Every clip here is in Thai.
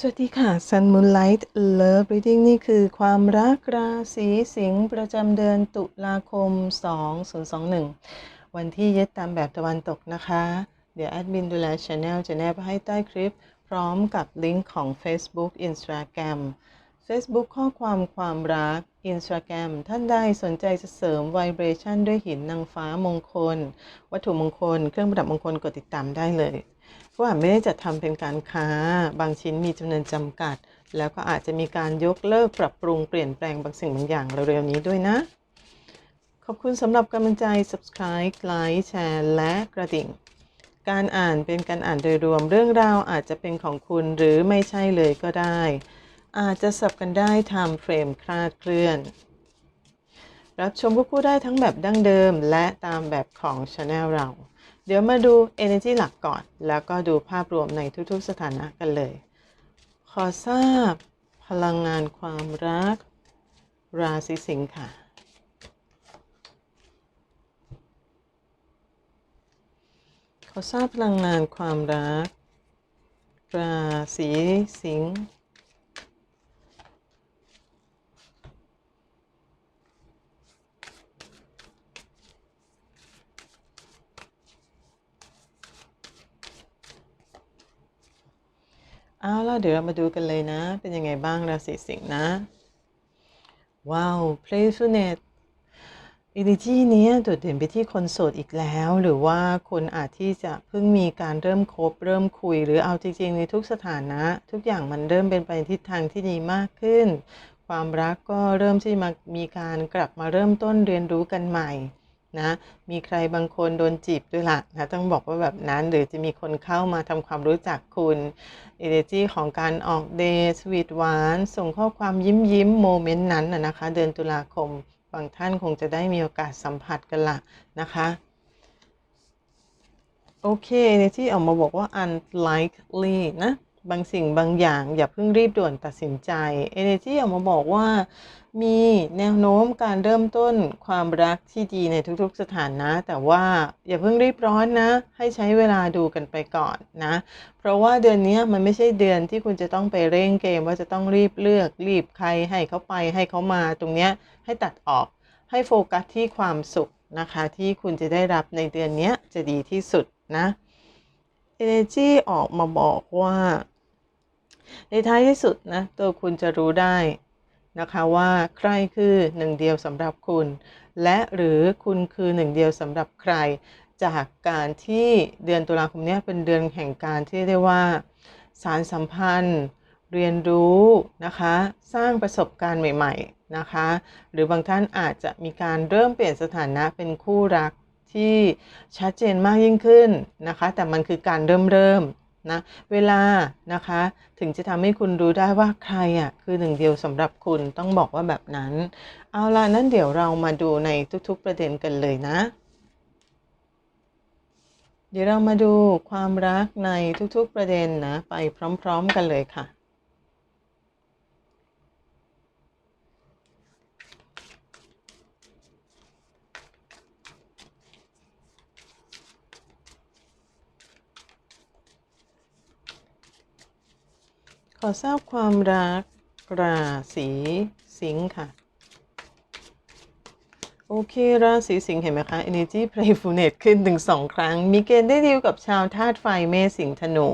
สวัสดีค่ะ Sun Moonlight Love Reading นี่คือความรักราศีสิงห์ประจำเดือนตุลาคม 2021 วันที่ยึดตามแบบตะวันตกนะคะ เดี๋ยวแอดมินดูแลช anel จะแนบให้ใต้คลิป พร้อมกับลิงก์ของ Facebook Instagram Facebook ข้อความความรัก Instagram ท่านใดสนใจจะเสริม Vibration ด้วยหินนางฟ้ามงคล วัตถุมงคล เครื่องประดับมงคลกดติดตามได้เลยก็อาจไม่ได้จัดทำเป็นการค้า บางชิ้นมีจำนวนจำกัด แล้วก็อาจจะมีการยกเลิกปรับปรุงเปลี่ยนแปลงบางสิ่งบางอย่างเร็วๆนี้ด้วยนะ ขอบคุณสำหรับกำลังใจ subscribe ไลค์แชร์และกระดิ่งการอ่านเป็นการอ่านโดยรวมเรื่องราวอาจจะเป็นของคุณหรือไม่ใช่เลยก็ได้ อาจจะสับกันได้ทม์เฟรมคลาดเคลื่อน รับชมควบคู่ได้ทั้งแบบดั้งเดิมและตามแบบของ Channel เรา เดี๋ยวมาดู Energy หลักก่อน แล้วก็ดูภาพรวมในทุกๆสถานะกันเลย ขอทราบ พลังงานความรัก ราศีสิงค์ค่ะขอทราบพลังงานความรัก ราศีสิงห์ เอาล่ะเดี๋ยวเรามาดูกันเลยนะ เป็นยังไงบ้างราศีสิงห์นะ ว้าว playfulness energy เนี้ยโดดเด่นไปที่คนโสดอีกแล้ว หรือว่าคนอาจที่จะเพิ่งมีการเริ่มคบเริ่มคุย หรือเอาจริง ๆ ในทุกสถานะ ทุกอย่างมันเริ่มเป็นไปทิศทางที่ดีมากขึ้น ความรักก็เริ่มที่มามีการกลับมาเริ่มต้นเรียนรู้กันใหม่ นะ มีใครบางคนโดนจีบด้วยล่ะนะต้องบอกว่าแบบนั้นหรือจะมีคนเข้ามาทำความรู้จักคุณ energy ของการออกเดทสวีทหวาน ส่งข้อความยิ้มยิ้มโมเมนต์นั้นนะนะคะ เดือนตุลาคมบางท่านคงจะได้มีโอกาสสัมผัสกันละนะคะโอเค energy ออกมาบอกว่า unlikely นะ บางสิ่งบางอย่างอย่าเพิ่งรีบด่วนตัดสินใจ energy ออกมาบอกว่า มีแนวโน้มการเริ่มต้นความรักที่ดีในทุกๆสถานะ แต่ว่าอย่าเพิ่งรีบร้อนนะ ให้ใช้เวลาดูกันไปก่อนนะ เพราะว่าเดือนนี้มันไม่ใช่เดือนที่คุณจะต้องไปเร่งเกม ว่าจะต้องรีบเลือกรีบใครให้เขาไปให้เขามาตรงเนี้ยให้ตัดออกให้โฟกัสที่ความสุขนะคะ ที่คุณจะได้รับในเดือนนี้จะดีที่สุดนะ Energy ออกมาบอกว่า ในท้ายที่สุดนะตัวคุณจะรู้ได้นะคะว่าใครคือหนึ่งเดียวสำหรับคุณ และหรือคุณคือหนึ่งเดียวสำหรับใคร จากการที่เดือนตุลาคมนี้เป็นเดือนแห่งการที่เรียกว่า สารสัมพันธ์ เรียนรู้นะคะ สร้างประสบการณ์ใหม่ ๆนะคะ หรือบางท่านอาจจะมีการเริ่มเปลี่ยนสถานะเป็นคู่รัก ที่ชัดเจนมากยิ่งขึ้นนะคะ แต่มันคือการเริ่มเริ่มนะเวลานะคะถึงจะทำให้คุณรู้ได้ว่าใครอะคือหนึ่งเดียวสำหรับคุณต้องบอกว่าแบบนั้น เอาล่ะนั้นเดี๋ยวเรามาดูในทุกๆประเด็นกันเลยนะ เดี๋ยวเรามาดูความรักในทุกๆประเด็นนะ ไปพร้อม ๆ กันเลยค่ะ อทราบความรักราศีสิงค์ค่ะ โอเค ราศีสิงห์เห็นไหมคะ Energy Playfulness ขึ้นถึงสองครั้ง มีเกณฑ์ได้ดีลกับชาวธาตุไฟเมษสิงห์ธนู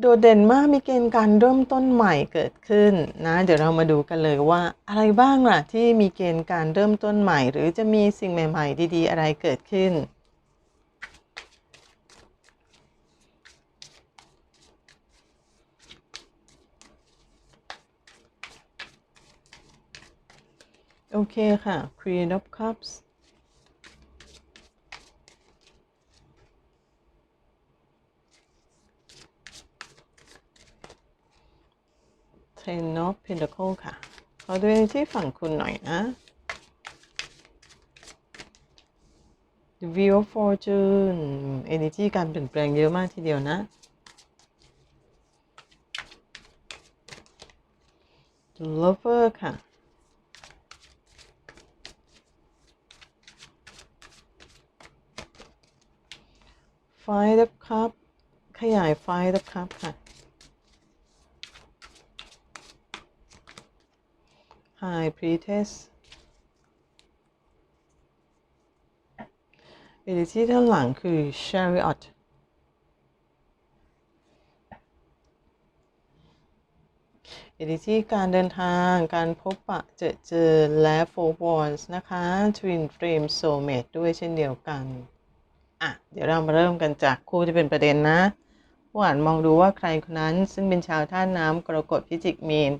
โดดเด่นมากมีเกณฑ์การเริ่มต้นใหม่เกิดขึ้นนะเดี๋ยวเรามาดูกันเลยว่าอะไรบ้างล่ะที่มีเกณฑ์การเริ่มต้นใหม่ หรือจะมีสิ่งใหม่ ๆ ดี ๆ อะไรเกิดขึ้น โอเคค่ะ Queen of Cups Ten of Pentacles ค่ะ ขอดูที่ฝั่งคุณหน่อยนะ The Wheel of Fortune Energy การเปลี่ยนแปลงเยอะมากทีเดียวนะ The Lover ค่ะ ไฟล์ นะครับ ขยายไฟล์นะครับค่ะ Hi pretest e d i t ที่ด้านหลังคือ chariot อิที่การเดินทาง การพบปะเจอเจอและโฟร์บอลส์นะคะ ทวินเฟรมโซเมตด้วยเช่นเดียวกัน อะเดี๋ยวเรามาเริ่มกันจากคู่ที่เป็นประเด็นนะผู้อ่านมองดูว่าใครคนนั้น ซึ่งเป็นชาวท่าน้ำกรกฎพิจิกมีน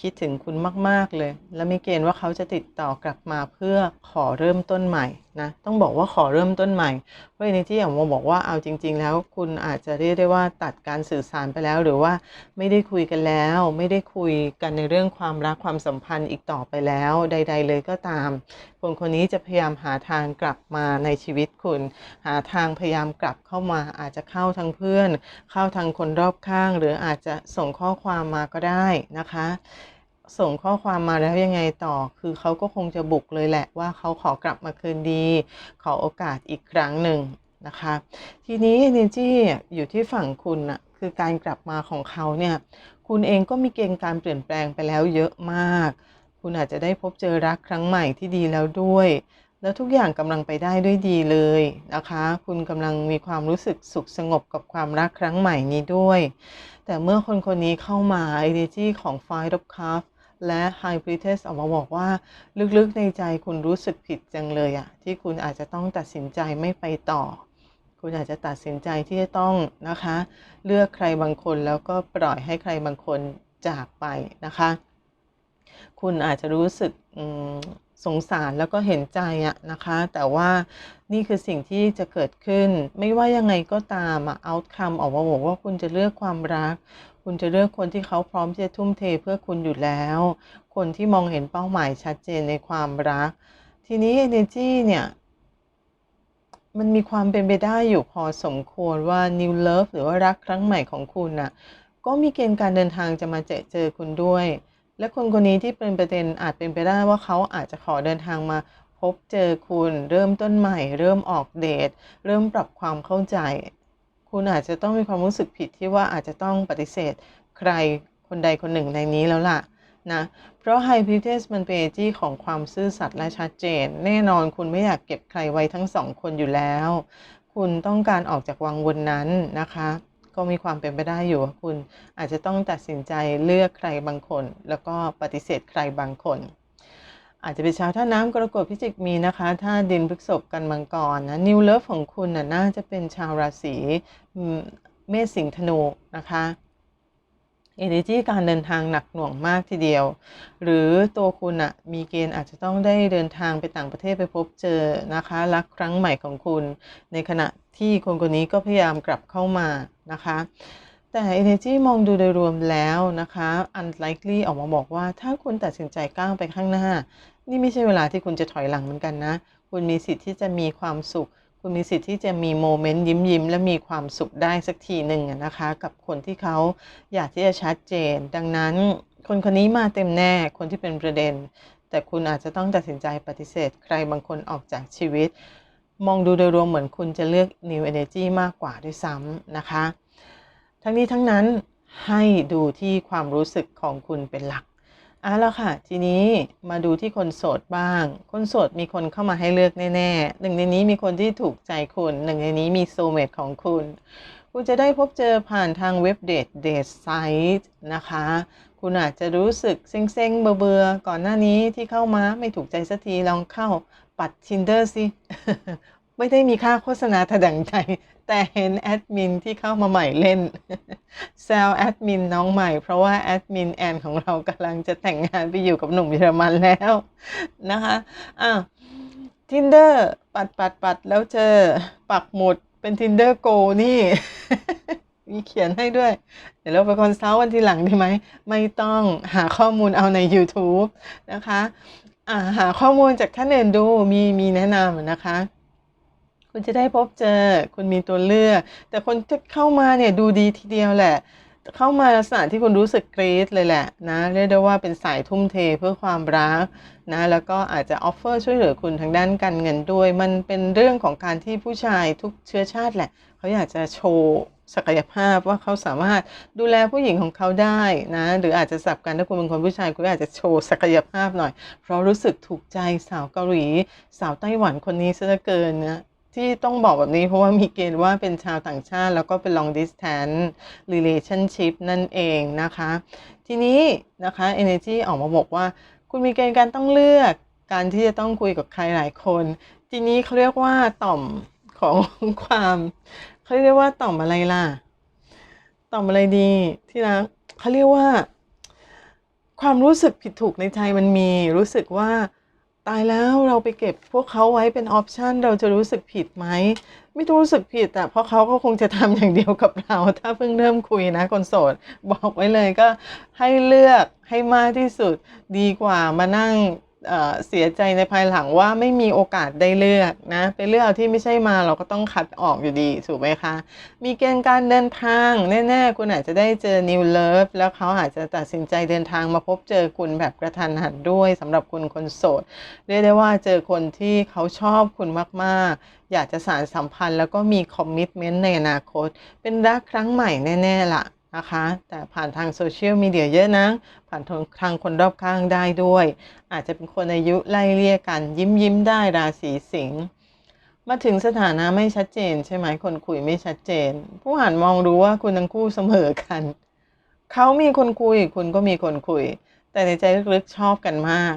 คิดถึงคุณมาก ๆ เลย และมีเกณฑ์ว่าเขาจะติดต่อกลับมาเพื่อขอเริ่มต้นใหม่นะต้องบอกว่าขอเริ่มต้นใหม่เพราะในที่อย่างโมบอกว่าเอาจริง ๆ แล้วคุณอาจจะเรียกได้ว่าตัดการสื่อสารไปแล้ว หรือว่าไม่ได้คุยกันแล้ว ไม่ได้คุยกันในเรื่องความรักความสัมพันธ์อีกต่อไปแล้ว ใด ๆ เลยก็ตาม คนคนนี้จะพยายามหาทางกลับมาในชีวิตคุณ หาทางพยายามกลับเข้ามาอาจจะเข้าทางเพื่อน เข้าทางคนรอบข้าง หรืออาจจะส่งข้อความมาก็ได้นะคะ ส่งข้อความมาแล้วยังไงต่อ คือเขาก็คงจะบุกเลยแหละว่าเขาขอกลับมาคืนดี ขอโอกาสอีกครั้งหนึ่งนะคะ ทีนี้ energy อยู่ที่ฝั่งคุณนะคือการกลับมาของเขาเนี่ย คุณเองก็มีเกณฑ์การเปลี่ยนแปลงไปแล้วเยอะมาก คุณอาจจะได้พบเจอรักครั้งใหม่ที่ดีแล้วด้วย แล้วทุกอย่างกำลังไปได้ด้วยดีเลยนะคะ คุณกำลังมีความรู้สึกสุขสงบกับความรักครั้งใหม่นี้ด้วย แต่เมื่อคนคนนี้เข้ามา energy ของ Five of Cups และ High Priestess ออกมาบอกว่า ลึกๆในใจคุณรู้สึกผิดจังเลยอะที่คุณอาจจะต้องตัดสินใจไม่ไปต่อ คุณอาจจะตัดสินใจที่จะต้องนะคะ เลือกใครบางคนแล้วก็ปล่อยให้ใครบางคนจากไปนะคะ คุณอาจจะรู้สึกสงสารแล้วก็เห็นใจอะนะคะ แต่ว่านี่คือสิ่งที่จะเกิดขึ้น ไม่ว่ายังไงก็ตามอะ outcome ออกมาบอกว่าคุณจะเลือกความรัก คุณจะเลือกคนที่เขาพร้อมที่จะทุ่มเทเพื่อคุณอยู่แล้ว คนที่มองเห็นเป้าหมายชัดเจนในความรัก ทีนี้ energy เนี่ย มันมีความเป็นไปได้อยู่พอสมควรว่า new love หรือว่ารักครั้งใหม่ของคุณน่ะ ก็มีเกณฑ์การเดินทางจะมาเจอเจอคุณด้วย และคนคนนี้ที่เป็นประเด็นอาจเป็นไปได้ว่าเขาอาจจะขอเดินทางมาพบเจอคุณ เริ่มต้นใหม่ เริ่มออกเดท เริ่มปรับความเข้าใจ คุณอาจจะต้องมีความรู้สึกผิดที่ว่าอาจจะต้องปฏิเสธใครคนใดคนหนึ่งในนี้แล้วล่ะนะเพราะ High Priestess มันเป็นที่ของความซื่อสัตย์และชัดเจน แน่นอนคุณไม่อยากเก็บใครไว้ทั้งสองคนอยู่แล้ว คุณต้องการออกจากวังวนนั้นนะคะ ก็มีความเป็นไปได้อยู่ว่าคุณอาจจะต้องตัดสินใจเลือกใครบางคน แล้วก็ปฏิเสธใครบางคน อาจจะเป็นชาวท่าน้ำกรกฎพิจิกมีนะคะถ้าดินพฤกษภกันมังกรนะนิวเลิฟของคุณน่ะน่าจะเป็นชาวราศีเมษสิงห์ธนูนะคะ energy การเดินทางหนักหน่วงมากทีเดียว หรือตัวคุณอะมีเกณฑ์อาจจะต้องได้เดินทางไปต่างประเทศไปพบเจอนะคะ รักครั้งใหม่ของคุณ ในขณะที่คนคนนี้ก็พยายามกลับเข้ามานะคะ แต่ energy มองดูโดยรวมแล้วนะคะ unlikely ออกมาบอกว่า ถ้าคุณตัดสินใจก้าวไปข้างหน้า นี่ไม่ใช่เวลาที่คุณจะถอยหลังเหมือนกันนะ คุณมีสิทธิ์ที่จะมีความสุข คุณมีสิทธิ์ที่จะมีโมเมนต์ยิ้มยิ้มและมีความสุขได้สักทีหนึ่งนะคะ กับคนที่เขาอยากที่จะชัดเจน ดังนั้น คนคนนี้มาเต็มแน่ คนที่เป็นประเด็น แต่คุณอาจจะต้องตัดสินใจปฏิเสธ ใครบางคนออกจากชีวิต มองดูโดยรวมเหมือนคุณจะเลือก New Energy มากกว่าด้วยซ้ำนะคะ ทั้งนี้ทั้งนั้นให้ดูที่ความรู้สึกของคุณเป็นหลักอะแล้วค่ะ ทีนี้มาดูที่คนโสดบ้าง คนโสดมีคนเข้ามาให้เลือกแน่ๆหนึ่งในนี้มีคนที่ถูกใจคุณ หนึ่งในนี้มีโซเมตของคุณ คุณจะได้พบเจอผ่านทางเว็บเดทเดทไซต์นะคะ คุณอาจจะรู้สึกเซ็งๆ เบื่อๆ ก่อนหน้านี้ที่เข้ามาไม่ถูกใจสักทีลองเข้าปัด Tinder สิ ไม่ได้มีค่าโฆษณาถดังใจ แต่เห็นแอดมินที่เข้ามาใหม่เล่นแซวแอดมินน้องใหม่ เพราะว่าแอดมินแอนของเรากำลังจะแต่งงานไปอยู่กับหนุ่มเยอรมันแล้วนะคะอะ Tinder ปัดปัดปัดแล้วเจอปักหมุดเป็น Tinder Go นี่ มีเขียนให้ด้วย เดี๋ยวเราไปคอนซัลท์วันทีหลังไดีไหม ไม่ต้องหาข้อมูลเอาใน YouTube นะคะ อ่าหาข้อมูลจากท่านอื่นดูมีมีแนะนำนะคะ คุณจะได้พบเจอ คุณมีตัวเลือก แต่คนที่เข้ามาเนี่ยดูดีทีเดียวแหละ เข้ามาลักษณะที่คุณรู้สึกกรี๊ดเลยแหละนะเรียกได้ว่าเป็นสายทุ่มเทเพื่อความรักนะแล้วก็อาจจะออฟเฟอร์ช่วยเหลือคุณทางด้านการเงินด้วย มันเป็นเรื่องของการที่ผู้ชายทุกเชื้อชาติแหละ เขาอยากจะโชว์ศักยภาพว่าเขาสามารถดูแลผู้หญิงของเขาได้นะ หรืออาจจะสับกันถ้าคุณเป็นคนผู้ชายคุณอาจจะโชว์ศักยภาพหน่อย เพราะรู้สึกถูกใจสาวเกาหลี สาวไต้หวันคนนี้ซะเหลือเกินนะ ที่ต้องบอกแบบนี้เพราะว่ามีเกณฑ์ว่าเป็นชาวต่างชาติ แล้วก็เป็น long distance relationship นั่นเองนะคะ ทีนี้นะคะ energy ออกมาบอกว่า คุณมีเกณฑ์การต้องเลือกการที่จะต้องคุยกับใครหลายคน ทีนี้เขาเรียกว่าต่อมของความเขาเรียกว่าต่อมอะไรล่ะ ต่อมอะไรดี ที่รักเขาเรียกว่า ความรู้สึกผิดถูกในใจมันมีรู้สึกว่า ตายแล้วเราไปเก็บพวกเขาไว้เป็นออปชันเราจะรู้สึกผิดไหม ไม่ต้องรู้สึกผิดอะเพราะเขาก็คงจะทำอย่างเดียวกับเรา ถ้าเพิ่งเริ่มคุยนะคนโสด บอกไว้เลยก็ให้เลือกให้มากที่สุด ดีกว่ามานั่ง เเสียใจในภายหลังว่าไม่มีโอกาสได้เลือกนะไปเลือกที่ไม่ใช่มาเราก็ต้องคัดออกอยู่ดีถูกไหมคะ มีเกณฑ์การเดินทาง แน่ๆ คุณอาจจะได้เจอ new love แล้วเขาอาจจะตัดสินใจเดินทางมาพบเจอคุณแบบกระทันหันด้วยสำหรับคุณคนโสดเรียกได้ว่าเจอคนที่เขาชอบคุณมากๆ อยากจะสานสัมพันธ์แล้วก็มีคอมมิ t เมนต์ในอนาคต เป็นรักครั้งใหม่แน่ๆล่ะ นะคะ แต่ผ่านทางโซเชียลมีเดียเยอะนะ ผ่านทางคนรอบข้างได้ด้วย อาจจะเป็นคนอายุไล่เลี่ยกัน ยิ้มยิ้มได้ราศีสิงห์มาถึงสถานะไม่ชัดเจน ใช่ไหมคนคุยไม่ชัดเจน ผู้อ่านมองดูว่าคุณทั้งคู่เสมอกัน เขามีคนคุย คุณก็มีคนคุย แต่ในใจลึกๆชอบกันมาก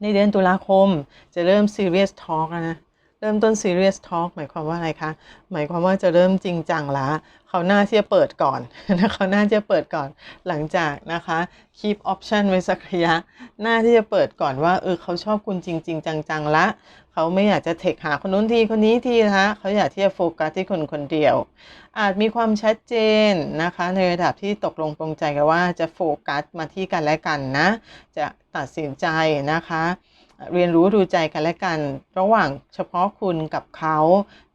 ในเดือนตุลาคมจะเริ่ม serious talk แล้วนะ เริ่มต้น serious talk หมายความว่าอะไรคะ หมายความว่าจะเริ่มจริงจังละเขาหน้าที่จะเปิดก่อนนะเขาหน้าที่จะเปิดก่อนหลังจากนะคะ keep option ไว้สักระยะ หน้าที่จะเปิดก่อนว่าเออเขาชอบคุณจริงๆจังๆละ เขาไม่อยากจะเทคหาคนนู้นทีคนนี้ทีนะคะเขาอยากที่จะโฟกัสที่คนคนเดียว อาจมีความชัดเจนนะคะ ในระดับที่ตกลงปรงใจกันว่าจะโฟกัสมาที่กันและกันนะ จะตัดสินใจนะคะ เรียนรู้ดูใจกันและกัน ระหว่างเฉพาะคุณกับเขา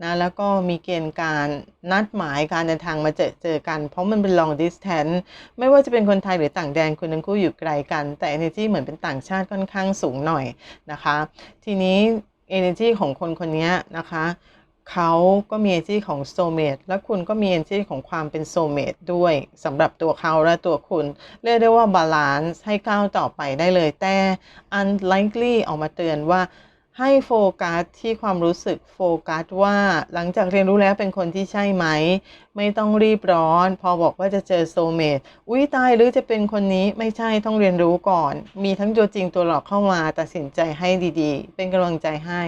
นะแล้วก็มีเกณฑ์การนัดหมายการเดินทางมาเจอเจอกัน เพราะมันเป็น long distance ไม่ว่าจะเป็นคนไทยหรือต่างแดนคุณทั้งคู่อยู่ไกลกัน แต่ energy เหมือนเป็นต่างชาติค่อนข้างสูงหน่อยนะคะ ทีนี้ energy ของคนคนนี้นะคะ เขาก็มี energy ของ soulmate และคุณก็มี energy ของความเป็น soulmate ด้วยสำหรับตัวเขาและตัวคุณ เรียกได้ว่าบาลานซ์ให้ก้าวต่อไปได้เลย แต่ unlikely ออกมาเตือนว่าให้โฟกัสที่ความรู้สึกโฟกัสว่าหลังจากเรียนรู้แล้วเป็นคนที่ใช่ไหม ไม่ต้องรีบร้อน พอบอกว่าจะเจอโซเมตอุ้ยตายหรือจะเป็นคนนี้ไม่ใช่ต้องเรียนรู้ก่อน มีทั้งตัวจริงตัวหลอกเข้ามาตัดสินใจให้ดีๆ เป็นกำลังใจให้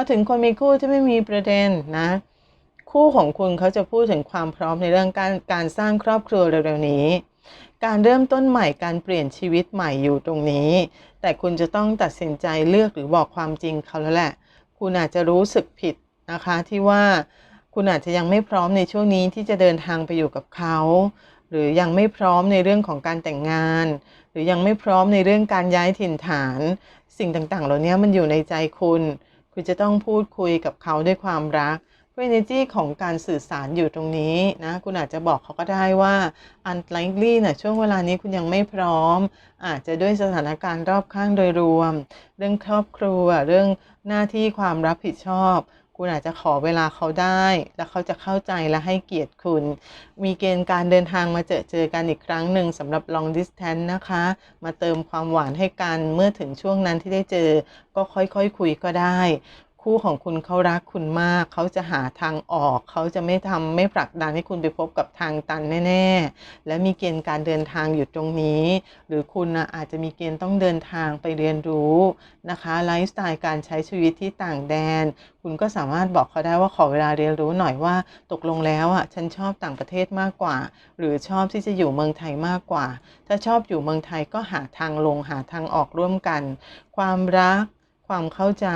มาถึงคนมีคู่ที่ไม่มีประเด็นนะ คู่ของคุณเขาจะพูดถึงความพร้อมในเรื่องการการสร้างครอบครัวเร็วๆนี้ การเริ่มต้นใหม่การเปลี่ยนชีวิตใหม่อยู่ตรงนี้ แต่คุณจะต้องตัดสินใจเลือกหรือบอกความจริงเขาแล้วแหละ คุณอาจจะรู้สึกผิดนะคะที่ว่าคุณอาจจะยังไม่พร้อมในช่วงนี้ที่จะเดินทางไปอยู่กับเขาหรือยังไม่พร้อมในเรื่องของการแต่งงาน หรือยังไม่พร้อมในเรื่องการย้ายถิ่นฐาน สิ่งต่างๆ เหล่านี้มันอยู่ในใจคุณ คุณจะต้องพูดคุยกับเขาด้วยความรักเพราะ energy ของการสื่อสารอยู่ตรงนี้นะคุณอาจจะบอกเขาก็ได้ว่า unlikely นะช่วงเวลานี้คุณยังไม่พร้อม อาจจะด้วยสถานการณ์รอบข้างโดยรวม เรื่องครอบครัวเรื่องหน้าที่ความรับผิดชอบ คุณอาจจะขอเวลาเขาได้ แล้วเขาจะเข้าใจและให้เกียรติคุณ มีเกณฑ์การเดินทางมาเจอเจอกันอีกครั้งหนึ่งสำหรับ long distance นะคะ มาเติมความหวานให้กันเมื่อถึงช่วงนั้นที่ได้เจอ ก็ค่อยๆคคุยก็ได้ คู่ของคุณเขารักคุณมาก เขาจะหาทางออก เขาจะไม่ทำไม่ผลักดันให้คุณไปพบกับทางตันแน่ ๆ และมีเกณฑ์การเดินทางอยู่ตรงนี้ หรือคุณนะอาจจะมีเกณฑ์ต้องเดินทางไปเรียนรู้นะคะไลฟ์สไตล์การใช้ชีวิตที่ต่างแดน คุณก็สามารถบอกเขาได้ว่าขอเวลาเรียนรู้หน่อยว่าตกลงแล้วอะฉันชอบต่างประเทศมากกว่า หรือชอบที่จะอยู่เมืองไทยมากกว่า ถ้าชอบอยู่เมืองไทยก็หาทางลงหาทางออกร่วมกัน ความรักความเข้าใจ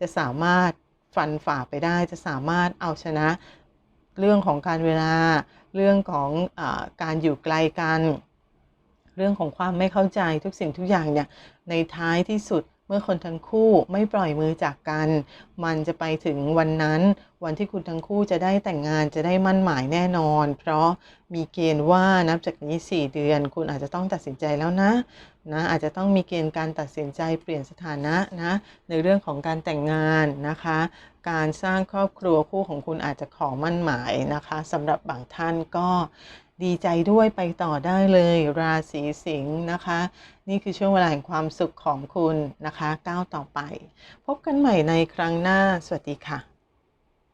จะสามารถฟันฝ่าไปได้ จะสามารถเอาชนะเรื่องของการเวลา เรื่องของอการอยู่ไกลกัน เรื่องของความไม่เข้าใจทุกสิ่งทุกอย่างเนี่ยในท้ายที่สุดเมื่อคนทั้งคู่ไม่ปล่อยมือจากกัน มันจะไปถึงวันนั้น วันที่คุณทั้งคู่จะได้แต่งงานจะได้มั่นหมายแน่นอน เพราะมีเกณฑ์ว่านับจากนี้ 4 เดือน คุณอาจจะต้องตัดสินใจแล้วนะ นะอาจจะต้องมีเกณฑ์การตัดสินใจเปลี่ยนสถานะนะในเรื่องของการแต่งงานนะคะ การสร้างครอบครัวคู่ของคุณอาจจะขอมั่นหมายนะคะสำหรับบางท่านก็ดีใจด้วยไปต่อได้เลยราศีสิงห์นะคะ นี่คือช่วงเวลาแห่งความสุขของคุณนะคะก้าวต่อไป พบกันใหม่ในครั้งหน้าสวัสดีค่ะ